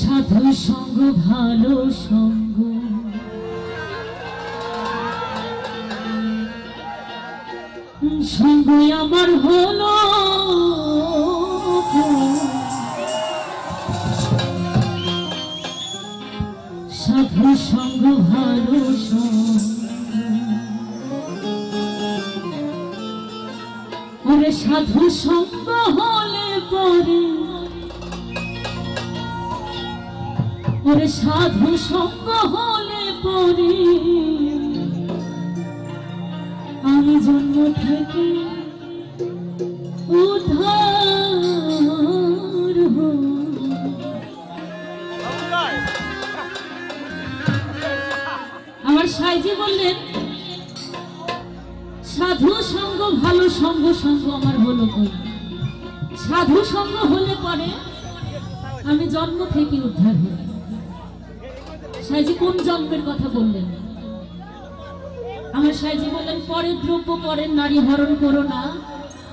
সাধু সঙ্গ ভালো সঙ্গ। সঙ্গ আমার হলো। সাধু সঙ্গ ভালো সঙ্গ। সাধু সঙ্গ ওরে সাধু সঙ্গ হলে পরে আমি জন্ম থেকে উদ্ধার। আমার সাইজি বললেন, সাধু সঙ্গ ভালো সঙ্গ সঙ্গ আমার হলো কই সাধু সঙ্গ হলে পরে আমি জন্ম থেকে উদ্ধার হই সাইজি, কোন জন্মের কথা বললেন? আমার সাইজি বললেন পরের দ্রব্য, পরের নারী হরণ করো না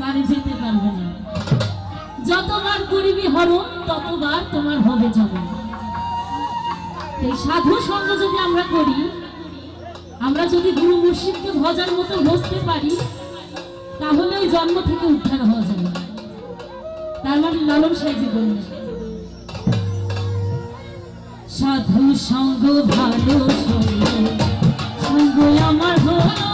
পারে যেতে পারবে না। যতবার করিবি হরণ ততবার তোমার হবে জন্ম এই সাধু সঙ্গ যদি আমরা করি, আমরা যদি গুরু মুর্শিদকে ভজার মতো বসতে পারি, তাহলে ওই জন্ম থেকে উদ্ধার হওয়া যাবে। তার মানে লালন সাইজি বললেন। সাধু সঙ্গ ভালো সঙ্গ আমার হলো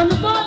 লালন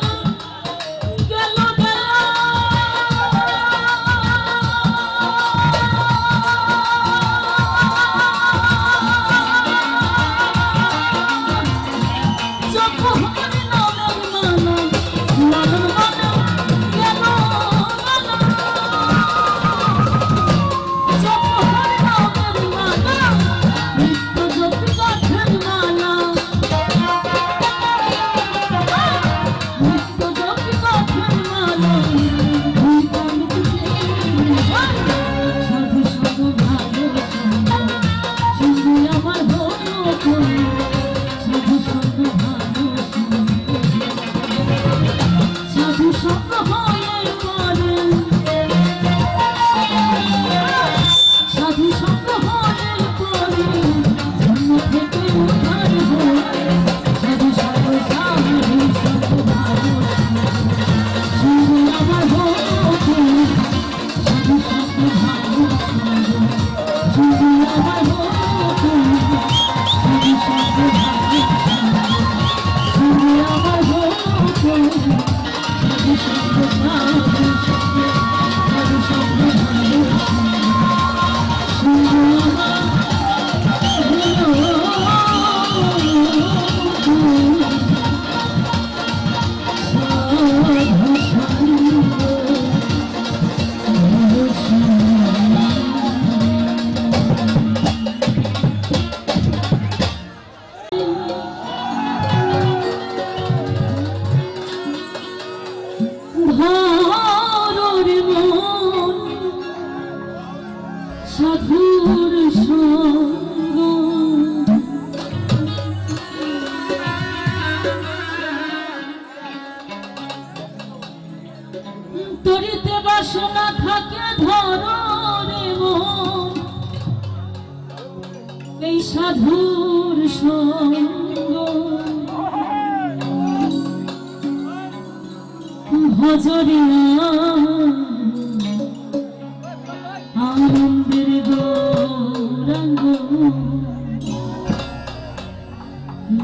আমার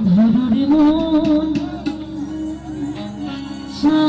ধরুরে মন সাধুর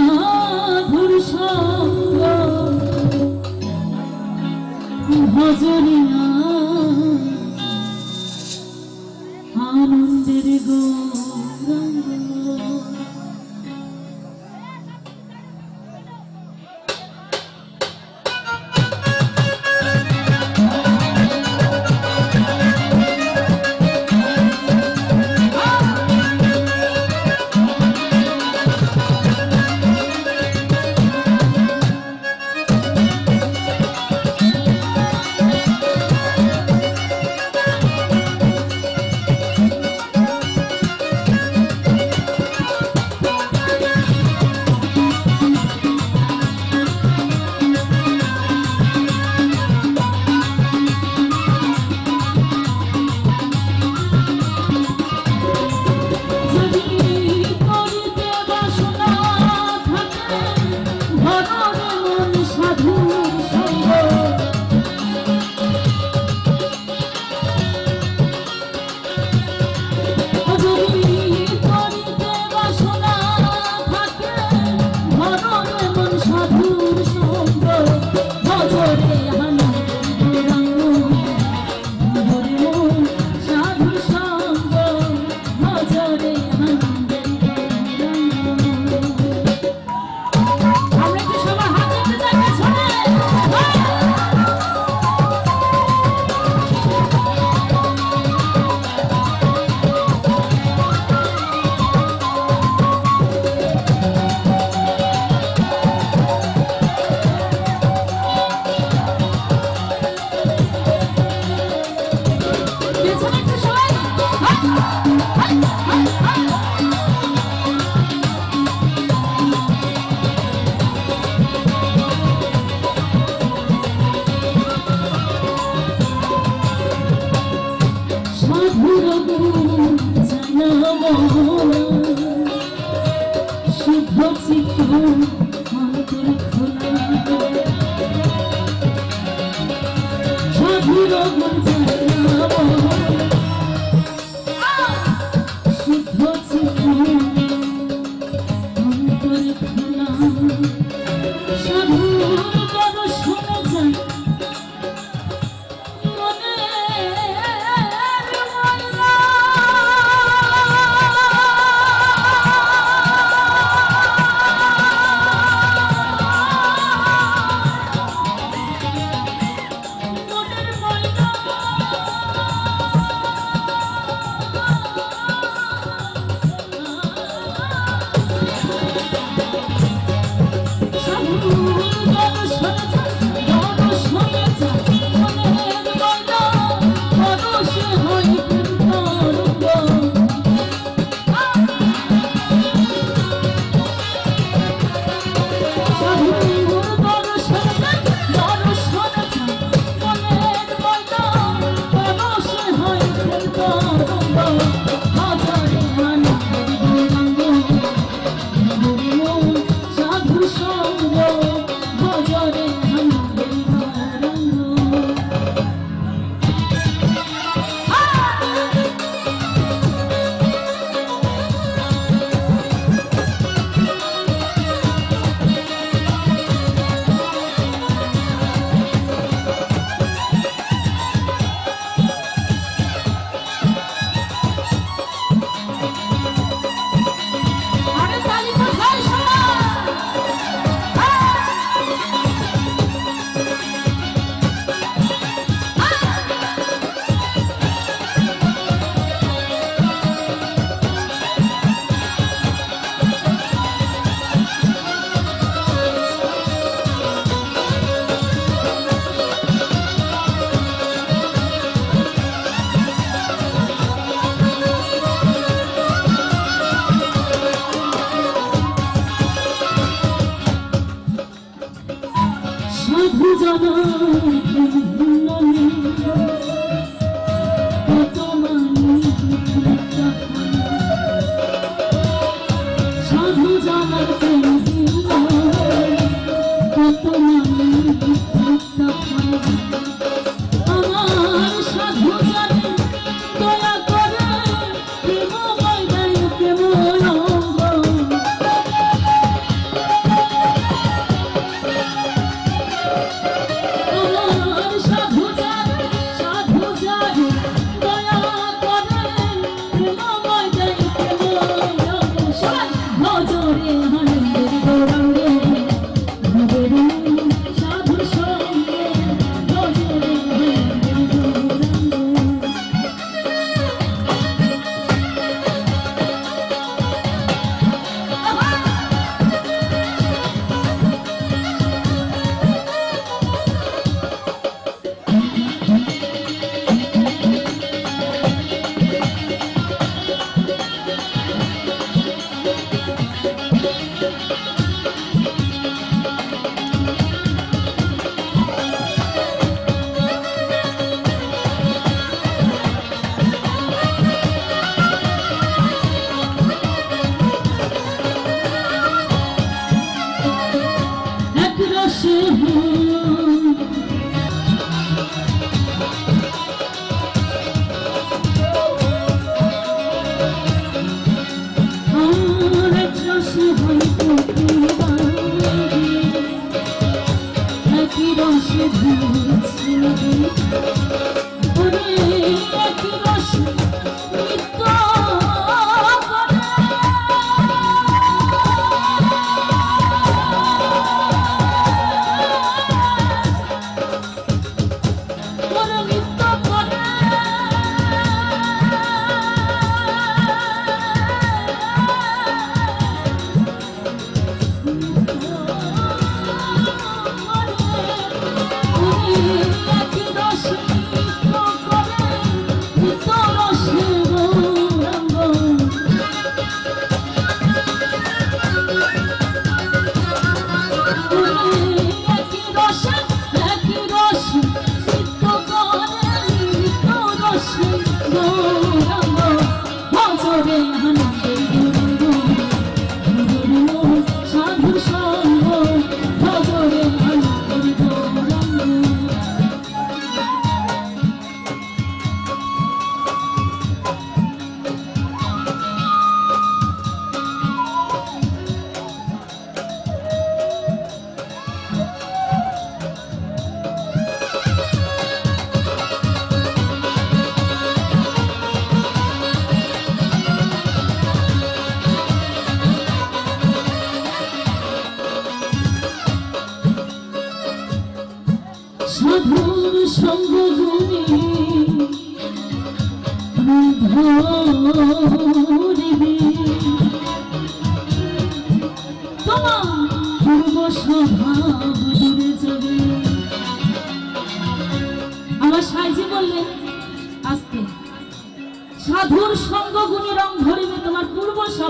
i don't Bana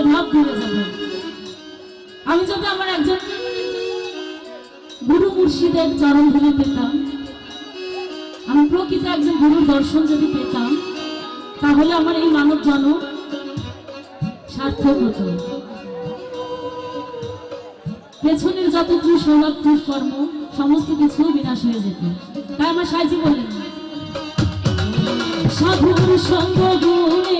অভাব দূরে যাবে। আমি যদি আমার একজন গুরু মুর্শিদের চরণ ধরে পেতাম, আমি প্রকৃত একজন গুরুর দর্শন যদি পেতাম, তাহলে আমার এই মানব জন্ম সার্থক হতো। পেছনের যত দুঃসৌরভ দুষ্কর্ম, সমস্ত কিছু বিনাশ হয়ে যেত। তাই আমার সাহায্য বললেন সাধুর সঙ্গ গুণে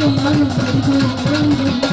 Thank you.